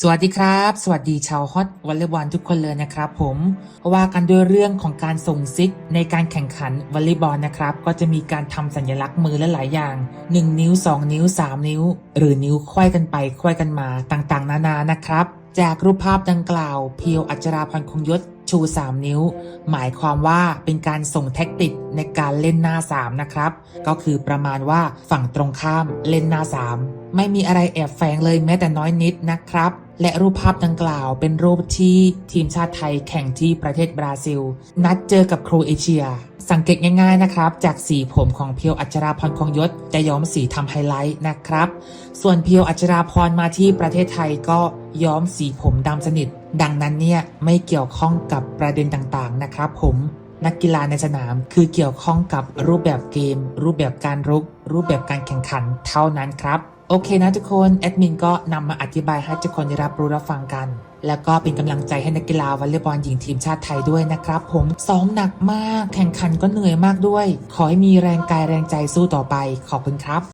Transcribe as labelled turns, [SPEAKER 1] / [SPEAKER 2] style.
[SPEAKER 1] สวัสดีครับ สวัสดีชาวฮอตวอลเลย์บอลทุกคนเลยนะครับผมว่ากันด้วยเรื่องของการส่งซิกในการแข่งขันวอลเลย์บอลนะครับ ก็จะมีการทำสัญลักษณ์มือและหลายอย่าง 1 นิ้ว 2 นิ้ว 3 นิ้ว หรือนิ้วควยกันไปควยกันมาต่างๆ นานานะครับ จากรูปภาพดังกล่าว เพียวอัจราพรคงยศชู 3 นิ้ว หมายความว่าเป็นการส่งแท็กติกในการเล่นหน้า 3 นะครับ ก็คือประมาณว่าฝั่งตรงข้ามเล่นหน้า 3 ไม่มีอะไรแอบแฝงเลยแม้แต่น้อยนิดนะครับ และรูปภาพดังกล่าวเป็นรูปที่ทีมชาติไทยแข่งที่ประเทศบราซิล นัดเจอกับโครเอเชีย สังเกตง่ายๆนะครับ จากสีผมของเพียวอัจราพรคงยศจะย้อมสีทำไฮไลท์นะครับ ส่วนเพียวอัจราพรมาที่ประเทศไทยก็ย้อมสีผมดำสนิท ดังนั้นเนี่ยไม่เกี่ยวข้องกับประเด็นต่างๆนะครับ ผมนักกีฬาในสนามคือเกี่ยวข้องกับรูปแบบเกม รูปแบบการรุก รูปแบบการแข่งขันเท่านั้นครับ โอเคนะทุกคนแอดมินก็นำมาอธิบายให้ทุกคนได้รับรู้รับฟังกัน แล้วก็เป็นกำลังใจให้นักกีฬาวอลเลย์บอลหญิงทีมชาติไทยด้วยนะครับ ผมซ้อมหนักมาก แข่งขันก็เหนื่อยมากด้วย ขอให้มีแรงกายแรงใจสู้ต่อไป ขอบคุณครับ